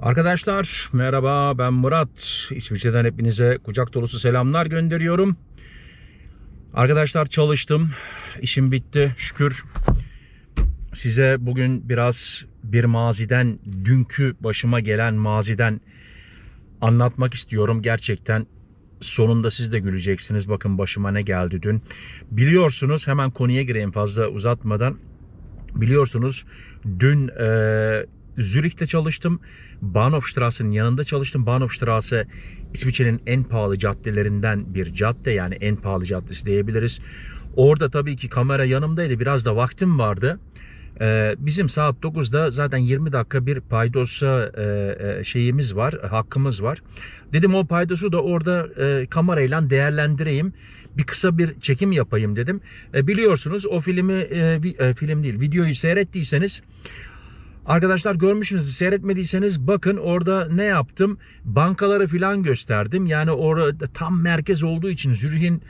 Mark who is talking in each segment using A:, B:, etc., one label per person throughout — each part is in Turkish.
A: Arkadaşlar merhaba ben Murat. İsviçre'den hepinize kucak dolusu selamlar gönderiyorum. Arkadaşlar çalıştım. İşim bitti şükür. Size bugün biraz bir maziden, dünkü başıma gelen maziden anlatmak istiyorum. Gerçekten sonunda siz de güleceksiniz. Bakın başıma ne geldi dün. Biliyorsunuz hemen konuya gireyim fazla uzatmadan. Biliyorsunuz dün e, Zürih'te çalıştım. Bahnhofstrasse'nin yanında çalıştım. Bahnhofstrasse İsviçre'nin en pahalı caddelerinden bir cadde yani en pahalı caddesi diyebiliriz. Orada tabii ki kamera yanımdaydı. Biraz da vaktim vardı. Ee, bizim saat 9'da zaten 20 dakika bir paydosa e, e, şeyimiz var, hakkımız var. Dedim o paydosu da orada e, kamerayla değerlendireyim. Bir kısa bir çekim yapayım dedim. Biliyorsunuz o filmi film değil, videoyu seyrettiyseniz Arkadaşlar görmüşsünüz seyretmediyseniz bakın orada ne yaptım bankaları filan gösterdim yani orada tam merkez olduğu için Zürih'in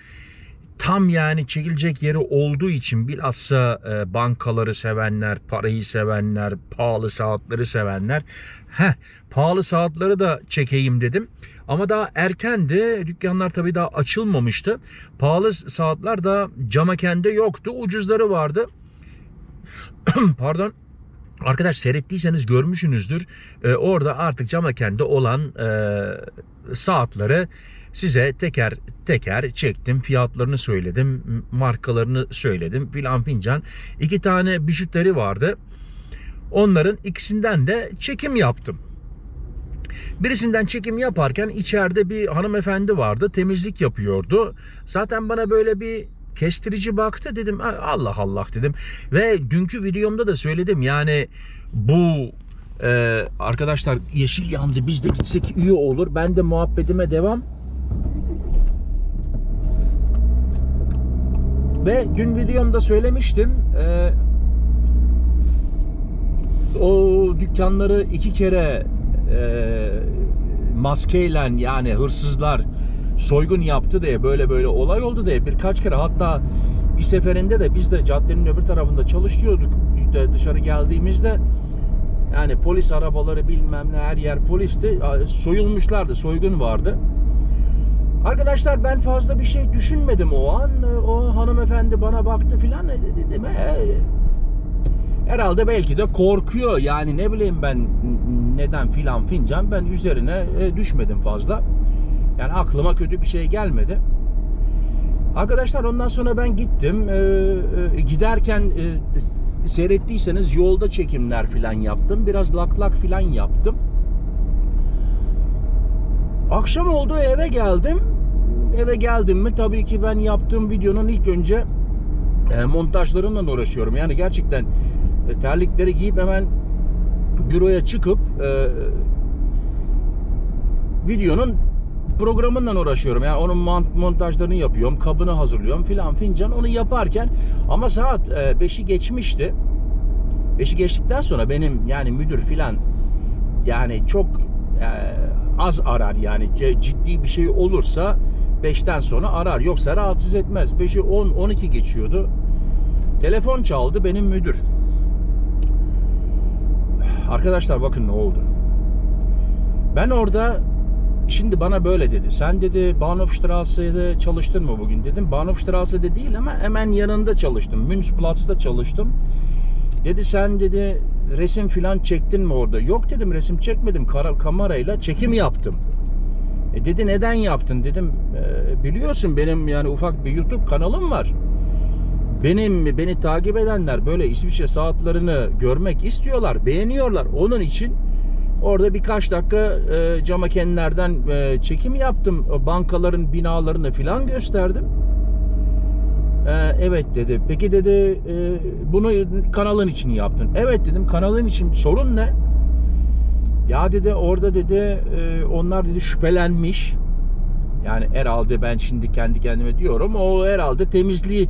A: tam yani çekilecek yeri olduğu için bilhassa e, bankaları sevenler, parayı sevenler, pahalı saatleri sevenler. Heh, pahalı saatleri de çekeyim dedim. Ama daha erkendi. Dükkanlar tabii daha açılmamıştı. Pahalı saatler daha Camakende yoktu. Ucuzları vardı. Pardon. Arkadaş seyrettiyseniz görmüşsünüzdür. Ee, orada artık Camakende olan e, saatleri size teker teker çektim. Fiyatlarını söyledim. Markalarını söyledim. Filan fincan. İki tane bijuteri vardı. Onların ikisinden de çekim yaptım. Birisinden çekim yaparken içeride bir hanımefendi vardı. Temizlik yapıyordu. Zaten bana böyle bir kestirici baktı dedim "Ay, Allah Allah dedim. Ve dünkü videomda da söyledim yani bu e, arkadaşlar yeşil yandı biz de gitsek iyi olur. Ben de muhabbetime devam. Ve dün videomda söylemiştim e, o dükkanları iki kere e, maskeyle yani hırsızlar soygun yaptı diye böyle böyle olay oldu diye birkaç kere hatta bir seferinde de biz de caddenin öbür tarafında çalışıyorduk dışarı geldiğimizde yani polis arabaları bilmem ne her yer polisti soyulmuşlardı soygun vardı. Arkadaşlar ben fazla bir şey düşünmedim o an. O hanımefendi bana baktı filan dedim. "E, herhalde belki de korkuyor yani ne bileyim ben neden filan fincan ben üzerine e, düşmedim fazla. Yani aklıma kötü bir şey gelmedi. Arkadaşlar ondan sonra ben gittim. Ee, e, giderken e, seyrettiyseniz yolda çekimler filan yaptım. Biraz lak lak filan yaptım. Akşam oldu eve geldim. Eve geldim mi tabii ki ben yaptığım videonun ilk önce e, montajlarımla uğraşıyorum. Yani gerçekten e, terlikleri giyip hemen büroya çıkıp e, videonun programından uğraşıyorum. Yani onun mont- montajlarını yapıyorum, kabını hazırlıyorum filan fincan. Onu yaparken ama saat 5'i geçmişti. 5'i geçtikten sonra benim yani müdür filan yani çok e, az arar yani ciddi bir şey olursa 5'ten sonra arar yoksa rahatsız etmez. 5'i 10 12 geçiyordu. Telefon çaldı benim müdür. Arkadaşlar bakın ne oldu. Ben orada Şimdi bana böyle dedi. Sen dedi Bahnhofstrasse'de çalıştın mı bugün dedim. Bahnhofstrasse'de değil ama hemen yanında çalıştım. Münzplatz'ta çalıştım. Dedi sen dedi resim filan çektin mi orada? Yok dedim resim çekmedim. Kara, kamerayla çekim yaptım. E dedi neden yaptın dedim. "E, biliyorsun benim yani ufak bir YouTube kanalım var. Benim beni takip edenler böyle İsviçre saatlerini görmek istiyorlar, beğeniyorlar. Onun için Orada birkaç dakika e, camakenlerden e, çekim yaptım. Bankaların binalarını filan gösterdim. E, evet dedi. Peki dedi e, bunu kanalın için yaptın. Evet dedim kanalın için sorun ne? Ya dedi orada dedi e, onlar dedi şüphelenmiş. Yani herhalde ben şimdi kendi kendime diyorum. O herhalde temizliği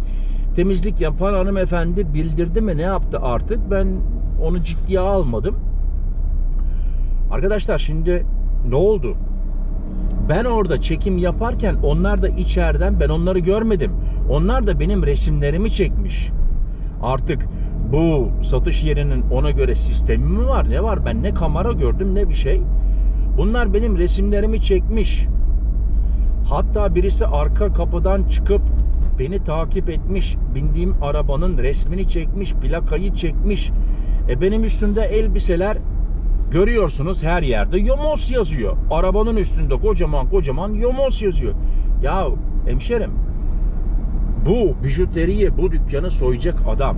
A: temizlik yapan hanımefendi bildirdi mi ne yaptı artık? Ben onu ciddiye almadım. Arkadaşlar şimdi ne oldu? Ben orada çekim yaparken onlar da içeriden ben onları görmedim. Onlar da benim resimlerimi çekmiş. Artık bu satış yerinin ona göre sistemi mi var? Ne var? Ben ne kamera gördüm ne bir şey. Bunlar benim resimlerimi çekmiş. Hatta birisi arka kapıdan çıkıp beni takip etmiş. Bindiğim arabanın resmini çekmiş, plakayı çekmiş. E benim üstümde elbiseler görüyorsunuz her yerde Yomos yazıyor. Arabanın üstünde kocaman kocaman Yomos yazıyor. Ya hemşerim bu bijuteriyi, bu dükkanı soyacak adam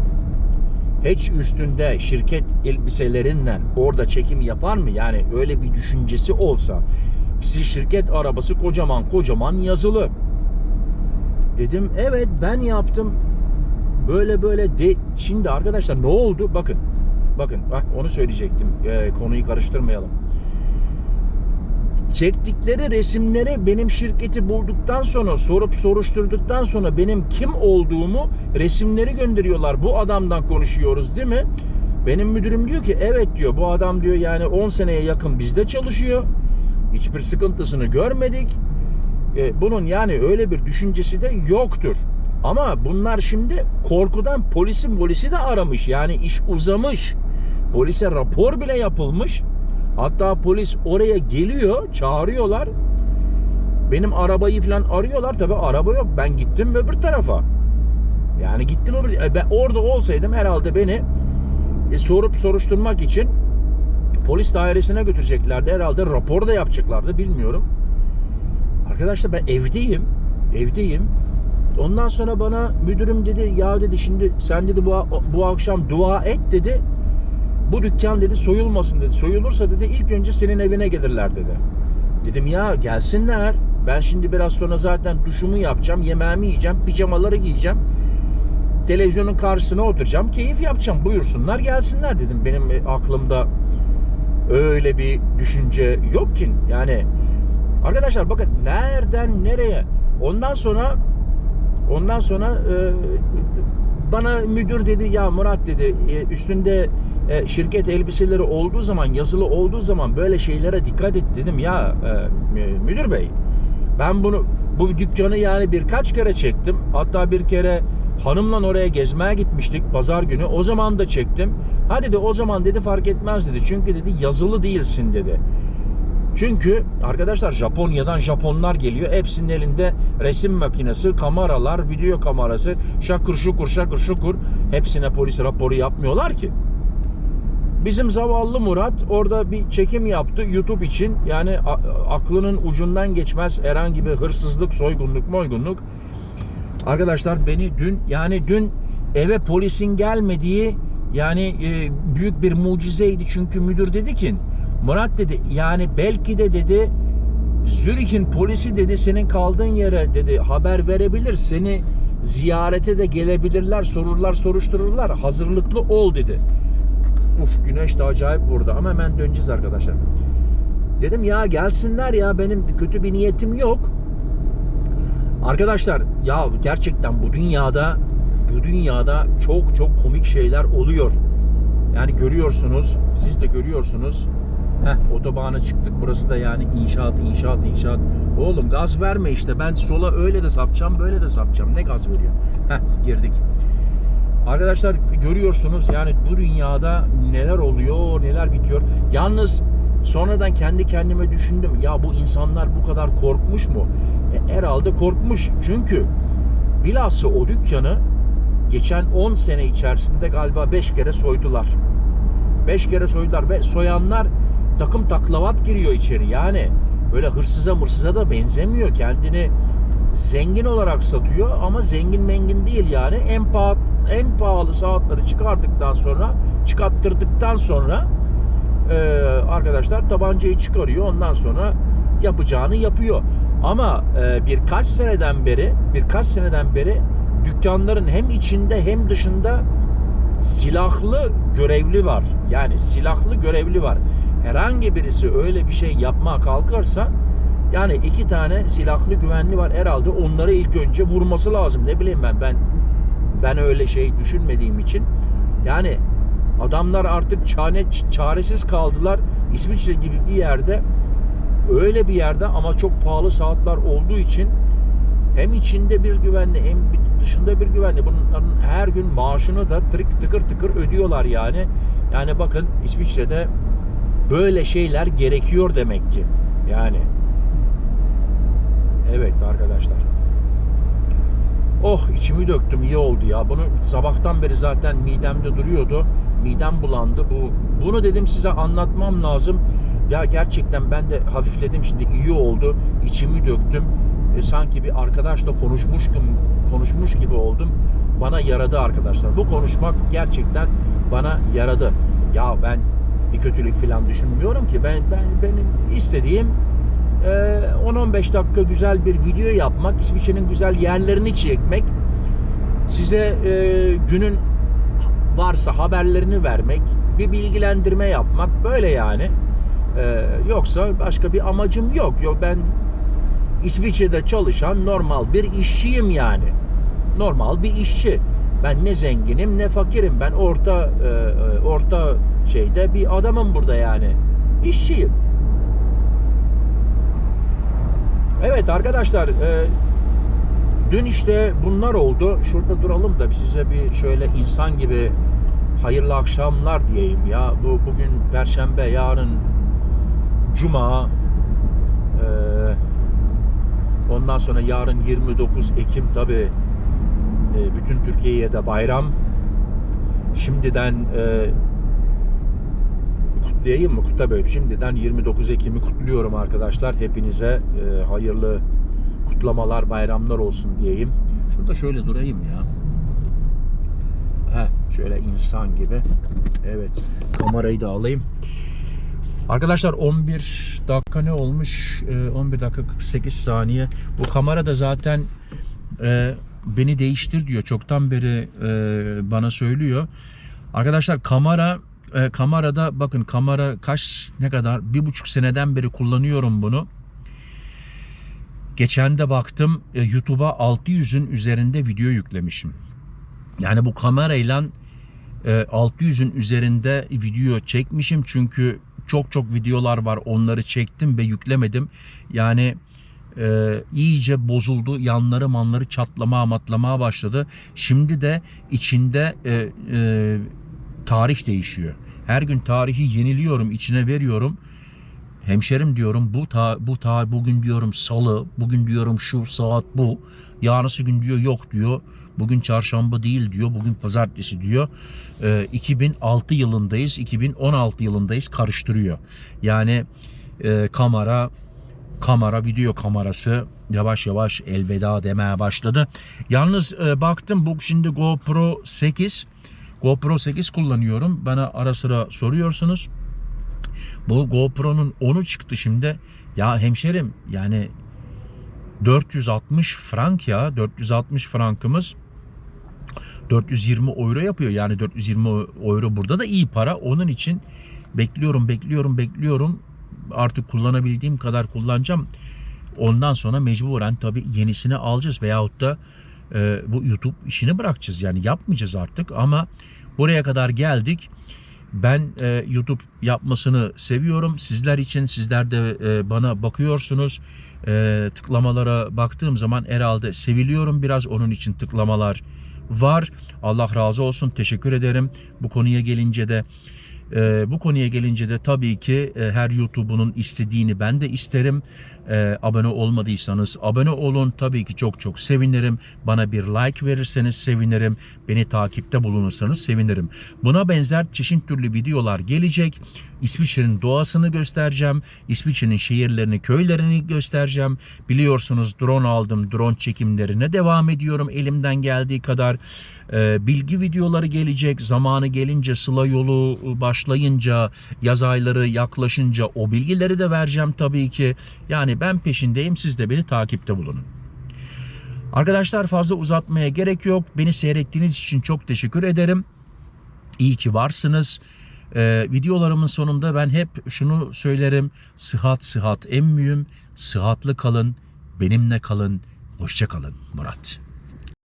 A: hiç üstünde şirket elbiselerinden orada çekim yapar mı? Yani öyle bir düşüncesi olsa siz şirket arabası kocaman kocaman yazılı. Dedim evet ben yaptım. Böyle böyle de şimdi arkadaşlar ne oldu? Bakın. Bakın bak onu söyleyecektim. Ee, konuyu karıştırmayalım. Çektikleri resimleri benim şirketi bulduktan sonra sorup soruşturduktan sonra benim kim olduğumu resimleri gönderiyorlar. Bu adamdan konuşuyoruz değil mi? Benim müdürüm diyor ki evet diyor bu adam diyor yani 10 seneye yakın bizde çalışıyor. Hiçbir sıkıntısını görmedik. E, bunun yani öyle bir düşüncesi de yoktur. Ama bunlar şimdi korkudan polisin polisi de aramış. Yani iş uzamış. Polise rapor bile yapılmış. Hatta polis oraya geliyor, çağırıyorlar. Benim arabayı falan arıyorlar. Tabi araba yok. Ben gittim öbür tarafa. Yani gittim öbür e, ben orada olsaydım herhalde beni e, sorup soruşturmak için polis dairesine götüreceklerdi. Herhalde rapor da yapacaklardı bilmiyorum. Arkadaşlar ben evdeyim. Evdeyim. Ondan sonra bana müdürüm dedi ya dedi şimdi sen dedi bu, bu akşam dua et dedi. Bu dükkan dedi soyulmasın dedi. Soyulursa dedi ilk önce senin evine gelirler dedi. Dedim ya gelsinler. Ben şimdi biraz sonra zaten duşumu yapacağım, yemeğimi yiyeceğim, pijamaları giyeceğim. Televizyonun karşısına oturacağım, keyif yapacağım. Buyursunlar gelsinler dedim. Benim e, aklımda öyle bir düşünce yok ki. Yani arkadaşlar bakın nereden nereye. Ondan sonra ondan sonra e, bana müdür dedi ya Murat dedi e, üstünde e, şirket elbiseleri olduğu zaman yazılı olduğu zaman böyle şeylere dikkat et dedim ya e, müdür bey ben bunu bu dükkanı yani birkaç kere çektim hatta bir kere hanımla oraya gezmeye gitmiştik pazar günü o zaman da çektim ha dedi o zaman dedi fark etmez dedi çünkü dedi yazılı değilsin dedi çünkü arkadaşlar Japonya'dan Japonlar geliyor. Hepsinin elinde resim makinesi, kameralar, video kamerası, şakır şukur şakır şukur. Hepsine polis raporu yapmıyorlar ki. Bizim zavallı Murat orada bir çekim yaptı YouTube için. Yani aklının ucundan geçmez herhangi bir hırsızlık, soygunluk, moygunluk. Arkadaşlar beni dün yani dün eve polisin gelmediği yani e, büyük bir mucizeydi. Çünkü müdür dedi ki Murat dedi yani belki de dedi Zürih'in polisi dedi senin kaldığın yere dedi haber verebilir. Seni ziyarete de gelebilirler, sorurlar, soruştururlar. Hazırlıklı ol dedi. Uf güneş de acayip vurdu ama hemen döneceğiz arkadaşlar. Dedim ya gelsinler ya benim kötü bir niyetim yok. Arkadaşlar ya gerçekten bu dünyada bu dünyada çok çok komik şeyler oluyor. Yani görüyorsunuz, siz de görüyorsunuz. Heh, otobana çıktık. Burası da yani inşaat, inşaat, inşaat. Oğlum gaz verme işte. Ben sola öyle de sapacağım, böyle de sapacağım. Ne gaz veriyor? Heh, girdik. Arkadaşlar görüyorsunuz yani bu dünyada neler oluyor, neler bitiyor. Yalnız sonradan kendi kendime düşündüm. Ya bu insanlar bu kadar korkmuş mu? E, herhalde korkmuş. Çünkü bilhassa o dükkanı geçen 10 sene içerisinde galiba 5 kere soydular. 5 kere soydular ve soyanlar takım taklavat giriyor içeri. Yani böyle hırsıza mırsıza da benzemiyor. Kendini zengin olarak satıyor ama zengin mengin değil yani. En pahalı, en pahalı saatleri çıkardıktan sonra çıkarttırdıktan sonra e, arkadaşlar tabancayı çıkarıyor. Ondan sonra yapacağını yapıyor. Ama e, birkaç seneden beri birkaç seneden beri dükkanların hem içinde hem dışında silahlı görevli var. Yani silahlı görevli var herhangi birisi öyle bir şey yapmaya kalkarsa yani iki tane silahlı güvenli var herhalde onları ilk önce vurması lazım. Ne bileyim ben ben ben öyle şey düşünmediğim için yani adamlar artık çare, çaresiz kaldılar. İsviçre gibi bir yerde öyle bir yerde ama çok pahalı saatler olduğu için hem içinde bir güvenli hem dışında bir güvenli. Bunların her gün maaşını da tık tıkır tıkır ödüyorlar yani. Yani bakın İsviçre'de böyle şeyler gerekiyor demek ki. Yani. Evet arkadaşlar. Oh içimi döktüm iyi oldu ya. Bunu sabahtan beri zaten midemde duruyordu. Midem bulandı. Bu bunu dedim size anlatmam lazım. Ya gerçekten ben de hafifledim şimdi iyi oldu. İçimi döktüm. E, sanki bir arkadaşla konuşmuşkum konuşmuş gibi oldum. Bana yaradı arkadaşlar. Bu konuşmak gerçekten bana yaradı. Ya ben bir kötülük falan düşünmüyorum ki. Ben ben benim istediğim 10-15 dakika güzel bir video yapmak, İsviçre'nin güzel yerlerini çekmek, size e, günün varsa haberlerini vermek, bir bilgilendirme yapmak böyle yani. E, yoksa başka bir amacım yok. Yok ben İsviçre'de çalışan normal bir işçiyim yani. Normal bir işçi. Ben ne zenginim ne fakirim. Ben orta e, e, orta şeyde bir adamım burada yani. İşçiyim. Evet arkadaşlar e, dün işte bunlar oldu. Şurada duralım da size bir şöyle insan gibi hayırlı akşamlar diyeyim ya. Bu bugün Perşembe, yarın Cuma. E, ondan sonra yarın 29 Ekim tabi e, bütün Türkiye'ye de bayram. Şimdiden e, kutlayayım mı? Kutla böyle. Şimdiden 29 Ekim'i kutluyorum arkadaşlar. Hepinize e, hayırlı kutlamalar, bayramlar olsun diyeyim. Şurada şöyle durayım ya. Heh, şöyle insan gibi. Evet. Kamerayı da alayım. Arkadaşlar 11 dakika ne olmuş? E, 11 dakika 48 saniye. Bu kamera da zaten e, beni değiştir diyor. Çoktan beri e, bana söylüyor. Arkadaşlar kamera e, kamerada bakın kamera kaç ne kadar bir buçuk seneden beri kullanıyorum bunu. Geçen de baktım e, YouTube'a 600'ün üzerinde video yüklemişim. Yani bu kamerayla e, 600'ün üzerinde video çekmişim çünkü çok çok videolar var onları çektim ve yüklemedim. Yani e, iyice bozuldu. Yanları manları çatlamaya matlamaya başladı. Şimdi de içinde e, e, tarih değişiyor. Her gün tarihi yeniliyorum, içine veriyorum. Hemşerim diyorum bu ta, bu ta bugün diyorum salı, bugün diyorum şu saat bu. Yarısı gün diyor yok diyor. Bugün çarşamba değil diyor. Bugün pazartesi diyor. Ee, 2006 yılındayız. 2016 yılındayız. Karıştırıyor. Yani e, kamera kamera video kamerası yavaş yavaş elveda demeye başladı. Yalnız e, baktım bu şimdi GoPro 8 GoPro 8 kullanıyorum. Bana ara sıra soruyorsunuz. Bu GoPro'nun 10'u çıktı şimdi. Ya hemşerim yani 460 frank ya 460 frankımız 420 euro yapıyor. Yani 420 euro burada da iyi para. Onun için bekliyorum, bekliyorum, bekliyorum. Artık kullanabildiğim kadar kullanacağım. Ondan sonra mecburen tabii yenisini alacağız veyahut da e, bu YouTube işini bırakacağız. Yani yapmayacağız artık ama buraya kadar geldik. Ben e, YouTube yapmasını seviyorum. Sizler için sizler de e, bana bakıyorsunuz. E, tıklamalara baktığım zaman herhalde seviliyorum biraz. Onun için tıklamalar var. Allah razı olsun. Teşekkür ederim. Bu konuya gelince de e, bu konuya gelince de tabii ki e, her YouTube'unun istediğini ben de isterim. E, abone olmadıysanız abone olun. Tabii ki çok çok sevinirim. Bana bir like verirseniz sevinirim. Beni takipte bulunursanız sevinirim. Buna benzer çeşit türlü videolar gelecek. İsviçre'nin doğasını göstereceğim. İsviçre'nin şehirlerini, köylerini göstereceğim. Biliyorsunuz drone aldım. Drone çekimlerine devam ediyorum elimden geldiği kadar. E, bilgi videoları gelecek. Zamanı gelince Sıla yolu başlayınca, yaz ayları yaklaşınca o bilgileri de vereceğim tabii ki. Yani ben peşindeyim. Siz de beni takipte bulunun. Arkadaşlar fazla uzatmaya gerek yok. Beni seyrettiğiniz için çok teşekkür ederim. İyi ki varsınız. Ee, videolarımın sonunda ben hep şunu söylerim. Sıhhat sıhhat en mühim. Sıhhatlı kalın. Benimle kalın. Hoşça kalın Murat.